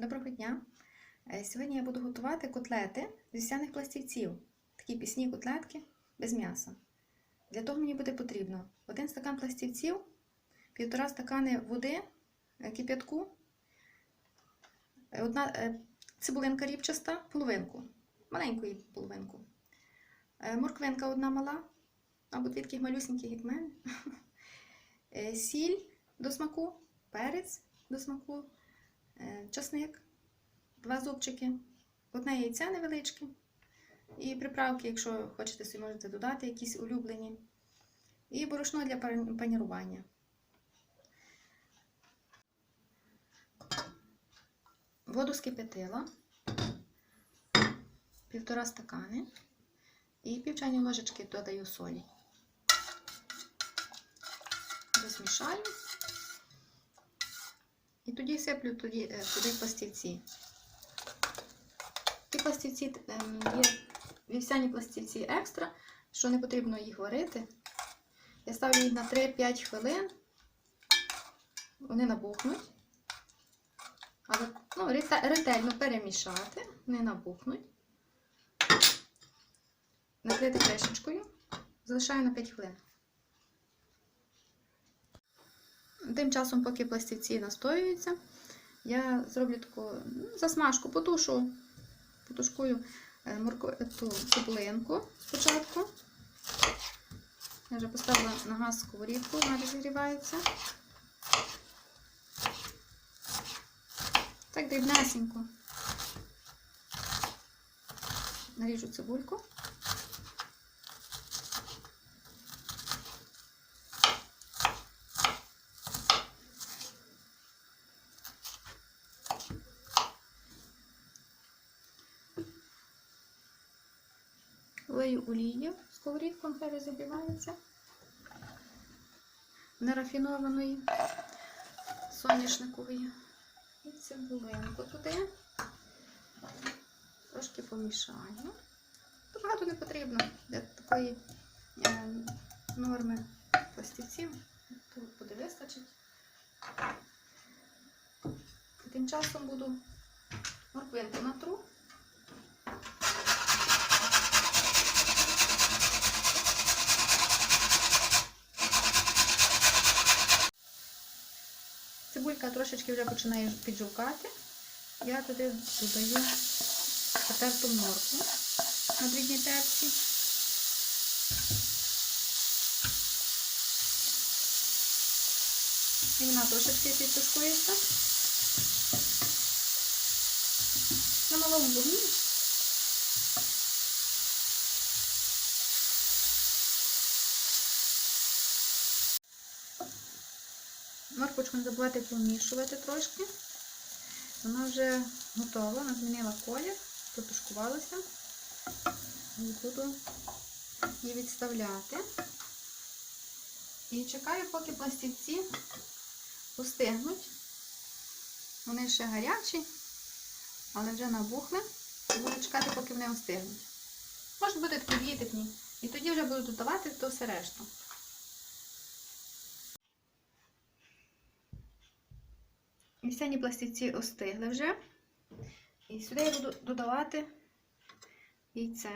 Доброго дня! Е, Сьогодні я буду готувати котлети з вівсяних пластівців. Такі пісні котлетки без м'яса. Для того мені буде потрібно один стакан пластівців, півтора стакани води, е, кип'ятку, е, одна цибулинка ріпчаста, половинку, маленьку половинку, морквинка одна мала, або дві таких малюсеньких, як мене, сіль до смаку, перець до смаку, часник, два зубчики, одне яйце невеличке. І приправки, якщо хочете, собі можете додати якісь улюблені. І борошно для панірування. Воду скипятила, півтора стакани і пів чайної ложечки додаю солі. Розмішаю. І тоді сиплю тоді, е, туди пластівці. Ті пластівці ем, є вівсяні пластівці екстра, що не потрібно їх варити. Я ставлю їх на 3-5 хвилин. Вони набухнуть. Але ну, ретельно перемішати, не набухнуть. Накрити кришечкою. Залишаю на 5 хвилин. Тим часом, поки пластівці настоюються, я зроблю таку ну, засмажку, потушу, потушкую е, морко, ту цибулинку спочатку. Я вже поставила на газ сковорідку, вона розігрівається. Так дрібнесенько. Наріжу цибульку. Лию олію нехай розігрівається. Нерафінованої соняшникової. І цибулинку туди. Трошки помішаю. То багато не потрібно для такої е, норми пластівців. Тут буде вистачить. Тим часом буду морквинку натру. Цибулька трошечки вже починає піджовкати. Я туди додаю потерту моркву на дрібній терці. І вона трошечки підтушкується. На малому вогні. Морквочку не забувайте помішувати трошки. Вона вже готова, вона змінила колір, потушкувалася. Буду її відставляти. І чекаю, поки пластівці остигнуть. Вони ще гарячі, але вже набухли. Буду чекати, поки вони остигнуть. Може бути такі дві такі. І тоді вже буду додавати то все решту. Вівсяні пластівці остигли вже. І сюди я буду додавати яйце.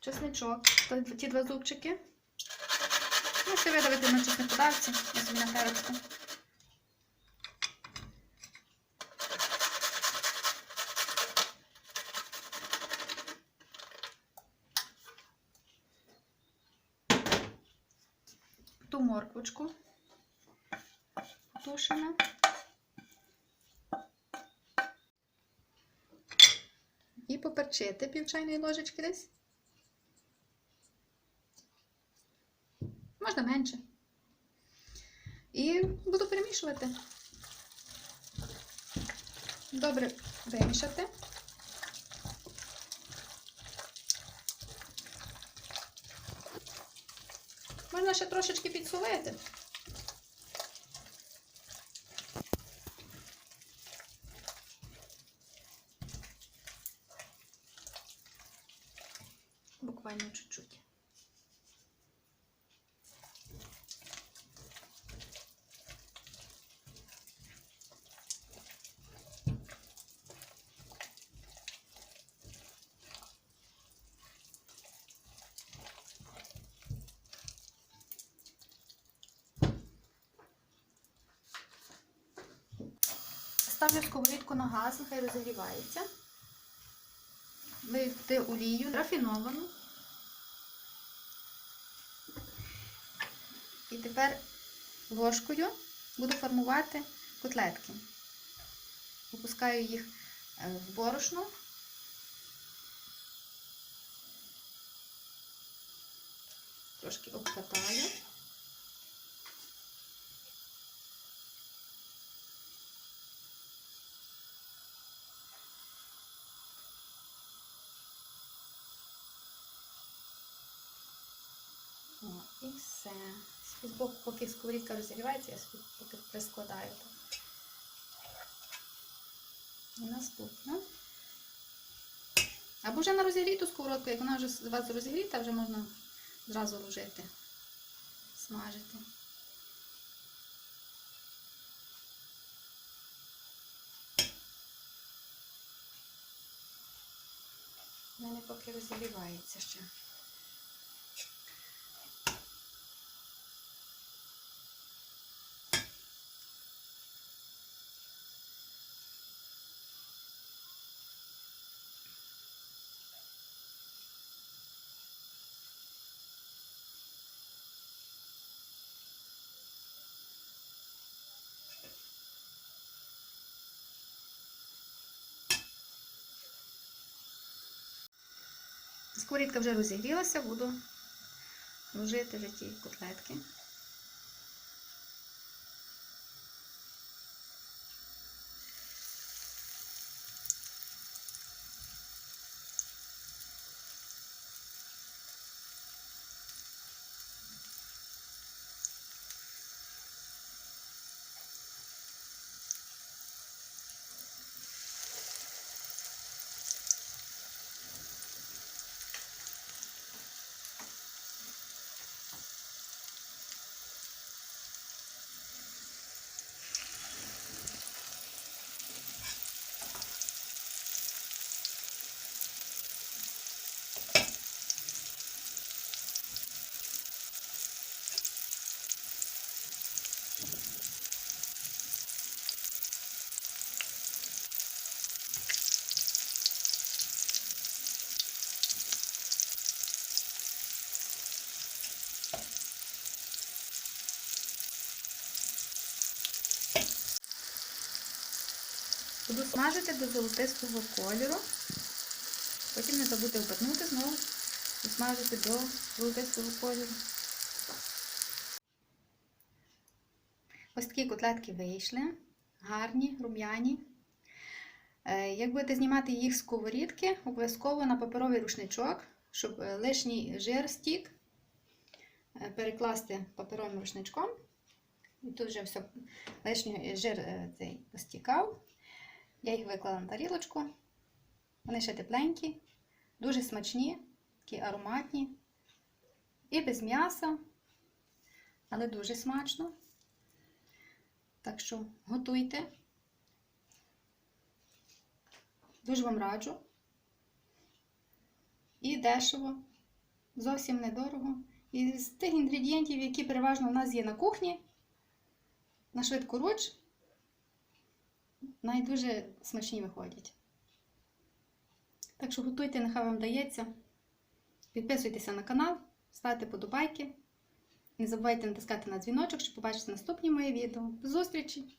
Чесничок, ті два зубчики. Можете видавити на чеснокодавці, я собі на терочку. Ту морквочку тушимо. І поперчити пів чайної ложечки десь. Можна менше. І буду перемішувати. Добре вимішати. Можна ще трошечки підсолити. Буквально чуть-чуть. Ставлю сковорідку на газ, нехай розігрівається. Лию олію рафіновану. І тепер ложкою буду формувати котлетки. Опускаю їх е, в борошно. Трошки обкатаю. О, і все. З боку, поки сковорідка розігрівається, я собі поки прискладаю наступно. Або вже на розігріту сковородку, як вона вже у вас розігріта, вже можна зразу ложити, смажити. У мене поки розігрівається ще. Сковорідка вже розігрілася, буду вжити вже ті котлетки. Смажити до золотистого кольору. Потім не забудьте обернути знову і смажити до золотистого кольору. Ось такі котлетки вийшли. Гарні, рум'яні. Е, Як будете знімати їх з сковорідки, обов'язково на паперовий рушничок, щоб е, лишній жир стік, е, перекласти паперовим рушничком. І тут вже все, лишній жир цей постікав. Я їх виклала на тарілочку. Вони ще тепленькі, дуже смачні, такі ароматні. І без м'яса, але дуже смачно. Так що готуйте. Дуже вам раджу. І дешево, зовсім недорого. І з тих інгредієнтів, які переважно у нас є на кухні, на швидку руч, навіть дуже смачні виходять. Так що готуйте, нехай вам дається. Підписуйтеся на канал, ставте подобайки. Не забувайте натискати на дзвіночок, щоб побачити наступні мої відео. До зустрічі!